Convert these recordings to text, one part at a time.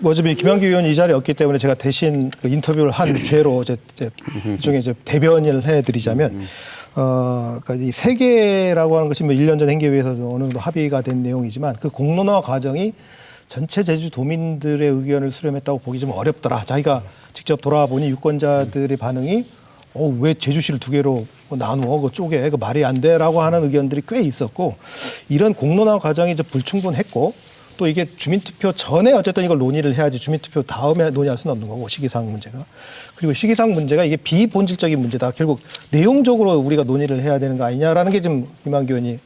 뭐 어차피 김한규 의원이 이 자리에 없기 때문에 제가 대신 그 인터뷰를 한 죄로 이제, 이제 일종의 이제 대변을 해드리자면 어, 그러니까 이 세계라고 하는 것이 뭐 1년 전 행계위에서 어느 정도 합의가 된 내용이지만 그 공론화 과정이 전체 제주 도민들의 의견을 수렴했다고 보기 좀 어렵더라. 자기가 직접 돌아보니 유권자들의 반응이 어, 왜 제주시를 두 개로 나누어? 그 쪼개. 그 말이 안 돼라고 하는 의견들이 꽤 있었고 이런 공론화 과정이 이제 불충분했고 또 이게 주민투표 전에 어쨌든 이걸 논의를 해야지 주민투표 다음에 논의할 수는 없는 거고 시기상 문제가 그리고 시기상 문제가 이게 비본질적인 문제다 결국 내용적으로 우리가 논의를 해야 되는 거 아니냐라는 게 지금 이만규 의원이 에,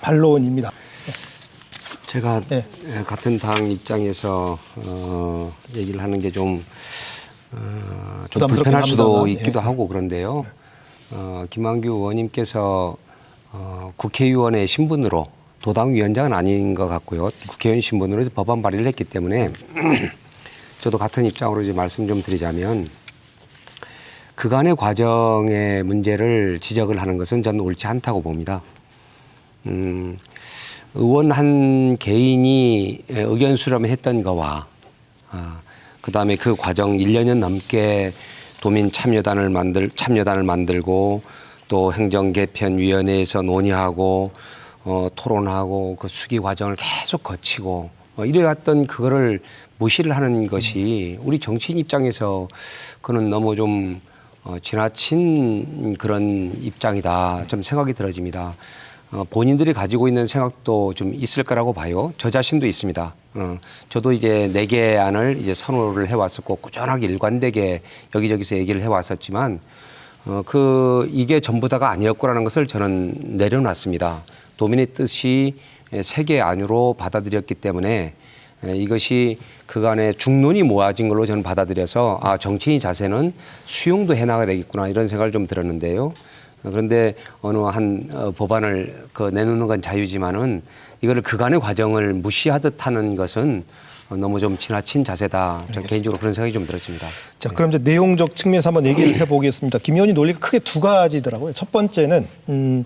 반론입니다. 제가 네. 에, 같은 당 입장에서 어, 얘기를 하는 게좀 어, 좀 불편할 수도 합니다만, 있기도 예. 하고 그런데요. 어, 김한규 의원님께서 어, 국회의원의 신분으로 도당 위원장은 아닌 것 같고요. 국회의원 신분으로 법안 발의를 했기 때문에 저도 같은 입장으로 이제 말씀 좀 드리자면 그간의 과정의 문제를 지적을 하는 것은 저는 옳지 않다고 봅니다. 음, 의원 한 개인이 의견 수렴했던 거와 아, 그다음에 그 과정 1년여 넘게 도민 참여단을 만들 참여단을 만들고 또 행정 개편 위원회에서 논의하고 어, 토론하고 그 수기 과정을 계속 거치고 어, 이래왔던 그거를 무시를 하는 것이 우리 정치인 입장에서 그는 너무 좀 어, 지나친 그런 입장이다 좀 생각이 들어집니다. 어, 본인들이 가지고 있는 생각도 좀 있을 거라고 봐요. 저 자신도 있습니다. 어, 저도 이제 네 개 안을 이제 선호를 해왔었고 꾸준하게 일관되게 여기저기서 얘기를 해왔었지만 어, 그 이게 전부 다가 아니었구라는 것을 저는 내려놨습니다. 도민의 뜻이 세계 안으로 받아들였기 때문에 에, 이것이 그간의 중론이 모아진 걸로 저는 받아들여서 아 정치인 자세는 수용도 해나가야 되겠구나 이런 생각을 좀 들었는데요. 어, 그런데 어느 한 어, 법안을 그 내놓는 건 자유지만은 이거를 그간의 과정을 무시하듯 하는 것은 어, 너무 좀 지나친 자세다. 저 개인적으로 그런 생각이 좀 들었습니다. 자, 그럼 이제 내용적 측면에서 한번 얘기를 해보겠습니다. 김 의원이 논리가 크게 두 가지더라고요. 첫 번째는 음,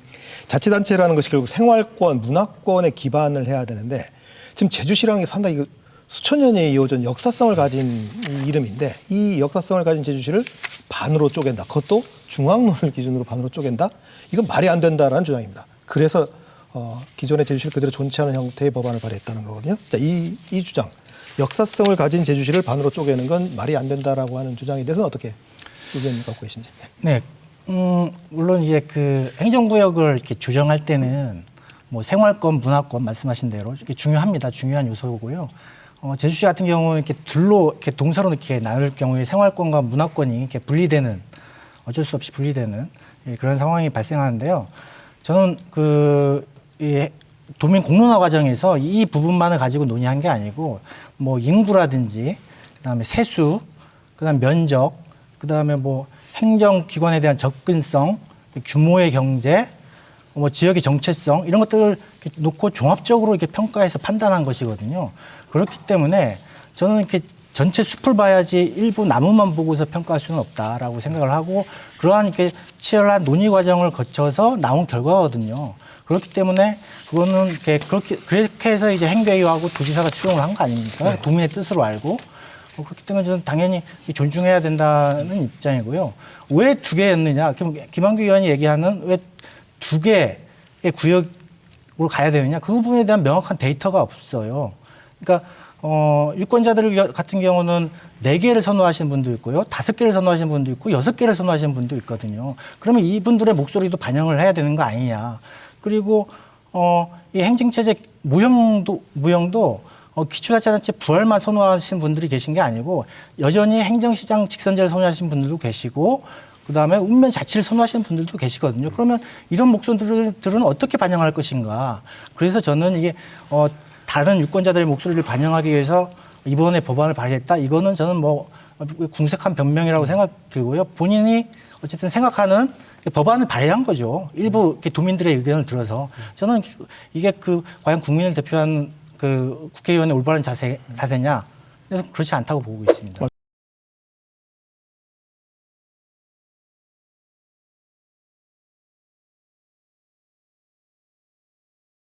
자치단체라는 것이 결국 생활권, 문화권에 기반을 해야 되는데 지금 제주시라는 게 상당히 그 수천 년에 이어진 역사성을 가진 이 이름인데 이 역사성을 가진 제주시를 반으로 쪼갠다. 그것도 중앙론을 기준으로 반으로 쪼갠다. 이건 말이 안 된다라는 주장입니다. 그래서 어, 기존의 제주시를 그대로 존치하는 형태의 법안을 발의했다는 거거든요. 자, 이, 이 주장. 역사성을 가진 제주시를 반으로 쪼개는 건 말이 안 된다라고 하는 주장에 대해서는 어떻게 의견을 갖고 계신지. 네. 네, 음, 물론 이제 그 행정구역을 이렇게 조정할 때는 뭐 생활권, 문화권 말씀하신 대로 이렇게 중요합니다. 중요한 요소고요. 어, 제주시 같은 경우는 이렇게 둘로 이렇게 동서로 이렇게 나눌 경우에 생활권과 문화권이 이렇게 분리되는 어쩔 수 없이 분리되는 예, 그런 상황이 발생하는데요. 저는 그 이 도민 공론화 과정에서 이 부분만을 가지고 논의한 게 아니고 뭐 인구라든지 그다음에 세수, 그다음 면적, 그다음에 뭐 행정기관에 대한 접근성, 규모의 경제, 뭐 지역의 정체성 이런 것들을 이렇게 놓고 종합적으로 이렇게 평가해서 판단한 것이거든요. 그렇기 때문에 저는 이렇게 전체 숲을 봐야지 일부 나무만 보고서 평가할 수는 없다라고 생각을 하고 그러한 이렇게 치열한 논의 과정을 거쳐서 나온 결과거든요. 그렇기 때문에 그거는 이렇게 그렇게 그렇게 해서 이제 행배위하고 도지사가 추정을 한 거 아닙니까? 도민의 뜻으로 알고 어, 그렇기 때문에 저는 당연히 존중해야 된다는 입장이고요. 왜 두 개였느냐? 김- 김한규 의원이 얘기하는 왜 두 개의 구역으로 가야 되느냐? 그 부분에 대한 명확한 데이터가 없어요. 그러니까 어, 유권자들 같은 경우는 네 개를 선호하시는 분도 있고요, 다섯 개를 선호하시는 분도 있고, 여섯 개를 선호하시는 분도 있거든요. 그러면 이분들의 목소리도 반영을 해야 되는 거 아니냐. 그리고 어, 이 행정체제 무형도 무형도 어, 기초자치단체 부활만 선호하시는 분들이 계신 게 아니고 여전히 행정시장 직선제를 선호하시는 분들도 계시고 그다음에 운면 자치를 선호하시는 분들도 계시거든요. 그러면 이런 목소리들은 어떻게 반영할 것인가? 그래서 저는 이게 어, 다른 유권자들의 목소리를 반영하기 위해서 이번에 법안을 발의했다. 이거는 저는 뭐 궁색한 변명이라고 생각 들고요. 본인이 어쨌든 생각하는 법안을 발의한 거죠. 일부 도민들의 의견을 들어서 저는 이게 그 과연 국민을 대표하는 그 국회의원의 올바른 자세 자세냐? 그래서 그렇지 않다고 보고 있습니다.